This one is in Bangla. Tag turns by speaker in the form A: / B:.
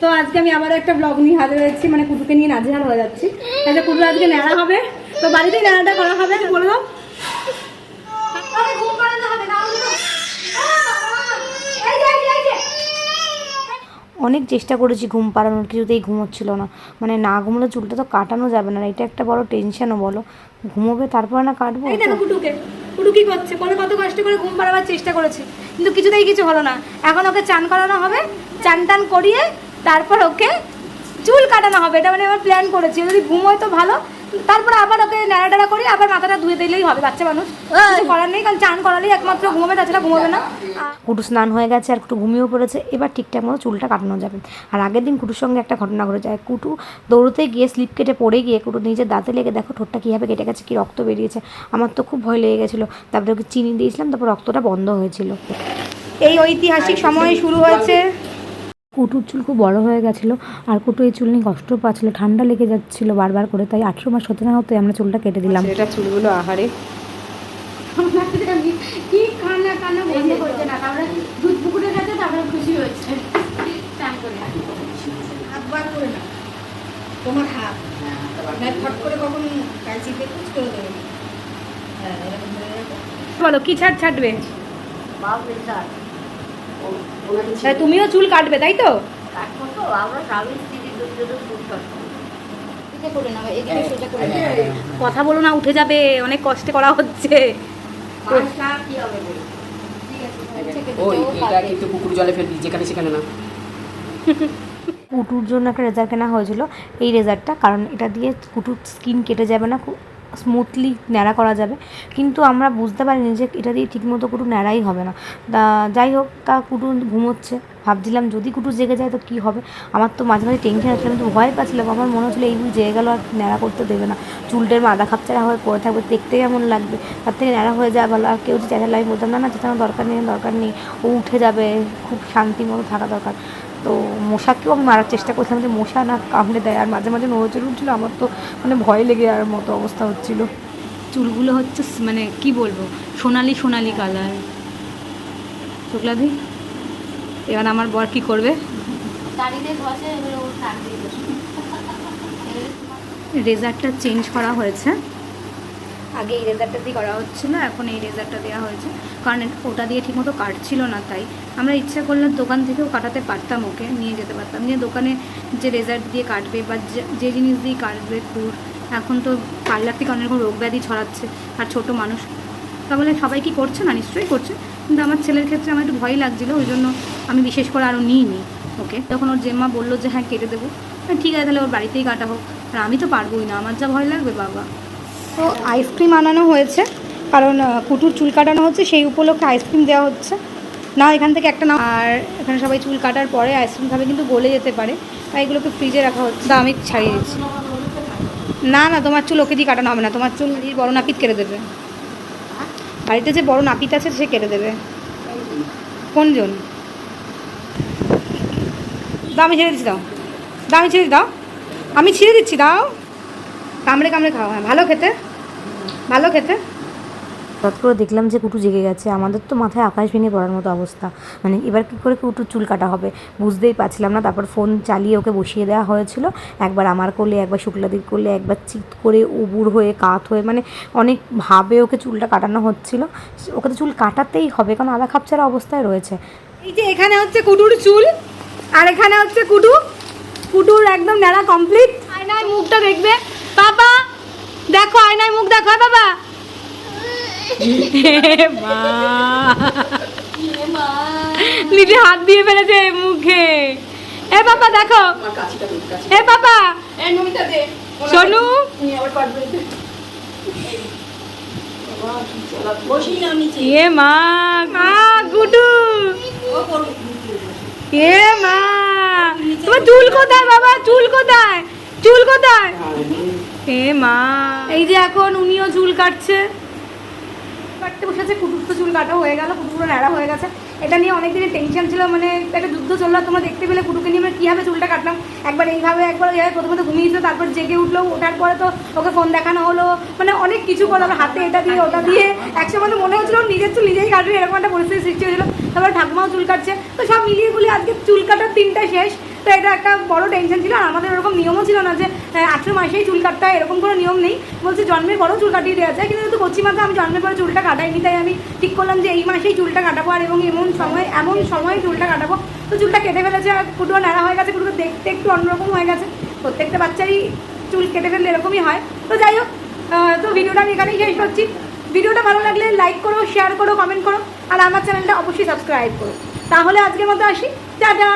A: তো আজকে আমি আবারও একটা ব্লগ নিয়ে হাজির হয়েছি মানে কুটুকে নিয়ে নাজেহাল হয়ে যাচ্ছি। তাহলে কুটু আজকে নেড়া হবে। তো বাড়িতেই নেড়াটা করা হবে বলে দাও। আরে ঘুম পাড়ানো হবে না এই যে, এই যে, এই যে।
B: অনেক চেষ্টা করেছি ঘুম পাড়ানোর কিছুতেই ঘুমোচ্ছিল না। মানে না ঘুমলে চুলটা তো কাটানো যাবে না এটা একটা বড় টেনশনও বলো। ঘুমোবে তারপরে না কাটবো
A: এই দেখো কুটুকে কুটু কি করছে? বলে কত কষ্ট করে ঘুম পাড়াবার চেষ্টা করেছি কিন্তু কিছুতেই কিছু হলো না। এখন ওকে চান করানো হবে চান টান করিয়ে তারপর ওকে চুল কাটানো হবে এটা মানে আমার প্ল্যান করেছি। যদি ঘুম হয় তো ভালো তারপর আবার ওকে নাড়া টাড়া করে আবার মাথাটা ধুয়ে দিলেই হবে বাচ্চা মানুষ। কিছু করার নেই কারণ চান করালেই একমাত্র ঘুমাবে তাছাড়া ঘুমাবে না।
B: কুটু স্নান হয়ে গেছে আর কুটু ঘুমিয়েও পড়েছে। এবার ঠিকঠাক মতো চুলটা কাটানো যাবে। আর আগের দিন কুটুর সঙ্গে একটা ঘটনা ঘটে যায় কুটু দৌড়তে গিয়ে স্লিপ কেটে পড়ে গিয়ে কুটু নিজের দাঁতে লেগে দেখো ঠোঁটটা কীভাবে কেটে গেছে কী রক্ত বেরিয়েছে। আমার তো খুব ভয় লেগে গেছিল। তারপরে ওকে চিনি দিয়েছিলাম তারপর রক্তটা বন্ধ হয়েছিল।
A: এই ঐতিহাসিক সময় শুরু হয়েছে
B: কুটুর চুল খুব বড়ো হয়ে গেছিল আর কুটু এই চুল নিয়ে কষ্ট পাচ্ছিলো ঠান্ডা লেগে যাচ্ছিল বারবার করে তাই আঠেরো মাস হতে না হতে আমরা চুলটা কেটে দিলাম।
C: এটা চুলগুলো আহারে।
A: কি কান্না কান্না বন্ধ করছে না তারপরে দুধ পুকুরে গেছে তারপরে খুশি হয়েছে চান করে হাতবার করে না তোমার হাত। ফট করে কখন কাঁচিতে কুচ করে দেবে হ্যাঁ, রাখো। বলো কি ছাড় ছাড়বে? তাই তুমিও চুল কাটবে তাই তো? কথা বলো না উঠে যাবে অনেক কষ্টে করা হচ্ছে।
C: ওই এটা কিন্তু পুকুর জলে ফেলবি যেখানে সেখানে না।
B: কুটুর জন্য একটা রেজার কেনা হয়েছিল এই রেজারটা কারণ এটা দিয়ে কুটুর স্কিন কেটে যাবে না খুব স্মুথলি ন্যাড়া করা যাবে। কিন্তু আমরা বুঝতে পারিনি যে এটা দিয়ে ঠিকমতো কুটু ন্যাড়াই হবে না। যাই হোক, তা কুটু ঘুমোচ্ছে। ভাবছিলাম যদি কুটু জেগে যায় তো কী হবে? আমার তো মাঝে মাঝে টেনশন হচ্ছিল কিন্তু ভয় পাচ্ছিলাম। আমার মনে হচ্ছিল এই বুঝি জেগে গেলো আর ন্যাড়া করতে দেবে না। চুলটের মাথা খাপচারা হয়ে পড়ে থাকবে, দেখতে কেমন লাগবে? তার থেকে ন্যাড়া হয়ে যায় ভালো। আর কেউ যদি চেঁচালে আমি বলতাম, না না, চেঁচানোর দরকার নেই দরকার নেই। ও উঠে যাবে, খুব শান্তি মতো থাকা দরকার। তো মশাকেও আমি মারার চেষ্টা করছিলাম যে মশা না কামড়ে দেয়। আর মাঝে মাঝে নড়েচড়ে উঠছিল, আমার তো মানে ভয় লেগে যাওয়ার মতো অবস্থা হচ্ছিল।
D: চুলগুলো হচ্ছে মানে কি বলব? সোনালি সোনালি কালার শুক্লাদি? এবার আমার বর কি করবে? রেজারটা চেঞ্জ করা হয়েছে। আগে এই রেজারটা দিয়ে করা হচ্ছিল এখন এই রেজারটা দেওয়া হয়েছে। কারণ ওটা দিয়ে ঠিকমতো কাটছিল না তাই। আমরা ইচ্ছা করলে দোকান থেকেও কাটাতে পারতাম ওকে নিয়ে যেতে পারতাম। নিয়ে দোকানে যে রেজার দিয়ে কাটবে বা যে- জিনিস দিয়ে কাটবে খুর এখন তো পার্লার থেকে অনেক রকম রোগ ব্যাধি ছড়াচ্ছে। আর ছোট মানুষ তাহলে সবাই কি করছে? না নিশ্চয়ই করছে। কিন্তু আমার ছেলের ক্ষেত্রে আমার একটু ভয় লাগছিল ওই জন্য আমি বিশেষ করে আরও নিইনি ওকে। তখন ওর জেম্মা বলল যে হ্যাঁ কেটে দেবো। হ্যাঁ, ঠিক আছে তাহলে ওর বাড়িতেই কাটা হোক আর আমি তো পারবোই না আমার যা ভয় লাগবে বাবা।
A: তো আইসক্রিম আনানো হয়েছে কারণ কুটুর চুল কাটানো হচ্ছে সেই উপলক্ষে আইসক্রিম দেওয়া হচ্ছে। না এখান থেকে একটা না আর এখানে সবাই চুল কাটার পরে আইসক্রিম খাবে কিন্তু গলে যেতে পারে তাই এগুলোকে ফ্রিজে রাখা হচ্ছে। আমি ছাড়িয়ে দিচ্ছি। না না তোমার চুল ওকে দিয়ে কাটানো হবে না তোমার চুল বড় নাপিত কেটে দেবে। বাড়িতে যে বড় নাপিত আছে, সে কেটে দেবে। কোনজন? দাও, আমি ছেড়ে দিচ্ছি, দাও। দাও, আমি ছেড়ে দাও। আমি ছিঁড়ে দিচ্ছি, দাও। কামড়ে কামড়ে খাওয়া হ্যাঁ। ভালো খেতে? ভালো খেতে?
B: হঠাৎ করে দেখলাম যে কুটু জেগে গেছে। আমাদের তো মাথায় আকাশ ভেঙে পড়ার মতো অবস্থা। মানে এবার কী করে কুটুর চুল কাটা হবে? বুঝতেই পারছিলাম না। তারপর ফোন চালিয়ে ওকে বসিয়ে দেওয়া হয়েছিল। একবার আমার করলে একবার শুক্লাদির করলে একবার চিৎ করে উবুর হয়ে, কাত হয়ে মানে অনেক ভাবে ওকে চুলটা কাটানো হচ্ছিল। ওকে তো চুল কাটাতেই হবে, কারণ আধা খাপছাড়া অবস্থায় রয়েছে।
A: এই যে এখানে হচ্ছে কুটুর চুল, আর এখানে হচ্ছে কুটু। কুটুর একদম নেড়া কমপ্লিট আয়নায় মুখটা দেখবে। বাবা! দেখো, আয়নায় মুখ দেখো। হ্যাঁ বাবা! নিজে হাত দিয়ে ফেলেছে মুখে। এ বাবা দেখো। এ বাবা। সোনু। এ মা মা গুডু। এ মা। তোমার চুল কোথায় বাবা? চুল কোথায়? চুল কোথায়? এ মা। এই যে এখন উনিও চুল কাটছে। কাটতে বসেছে কুটুর তো চুল কাটা হয়ে গেল কুটু ন্যাড়া হয়ে গেছে। এটা নিয়ে অনেক দিনের টেনশন ছিল মানে একটা যুদ্ধ চলল, তোমরা দেখতে পেলে কুটুকে নিয়ে আমরা কীভাবে চুলটা কাটলাম। একবার এইভাবে একবার এইভাবে প্রথমে ঘুমিয়েছিল, তারপর জেগে উঠল, ওঠার পরে তো ওকে ফোন দেখানো হলো। মানে অনেক কিছু করল হাতে, এটা দিয়ে, ওটা দিয়ে। একসময় তো মনে হচ্ছিল নিজের চুল নিজেই কাটবে, এরকম একটা পরিস্থিতি সৃষ্টি হয়েছিল। তারপর ঠাকুমাও চুল কাটছে। তো সব মিলিয়ে গুলিয়ে আজকে চুল কাটার তিনটা শেষ। তো এটা একটা বড় টেনশন ছিল আর আমাদের ওরকম নিয়মও ছিল না যে আঠেরো মাসেই চুল কাটতে হয়, এরকম কোনো নিয়ম নেই। বলছে জন্মের পরেও চুল কাটিয়ে দেওয়া যায়, কিন্তু মাথা আমি জন্মের পরে চুলটা কাটাইনি, তাই আমি ঠিক করলাম যে এই মাসেই চুলটা কাটাবো আর এবং এমন সময় এমন সময় চুলটা কাটাবো। তো চুলটা কেটে ফেলেছে, আর কুটুও ন্যাড়া হয়ে গেছে কুটুকে দেখতে একটু অন্যরকম হয়ে গেছে। প্রত্যেকটা বাচ্চারই চুল কেটে ফেললে এরকমই হয়। তো যাই হোক তো ভিডিওটা আমি এখানেই শেষ করছি। ভিডিওটা ভালো লাগলে লাইক করো শেয়ার করো কমেন্ট করো, আর আমার চ্যানেলটা অবশ্যই সাবস্ক্রাইব করো। তাহলে আজকের মতো আসি। টাটা!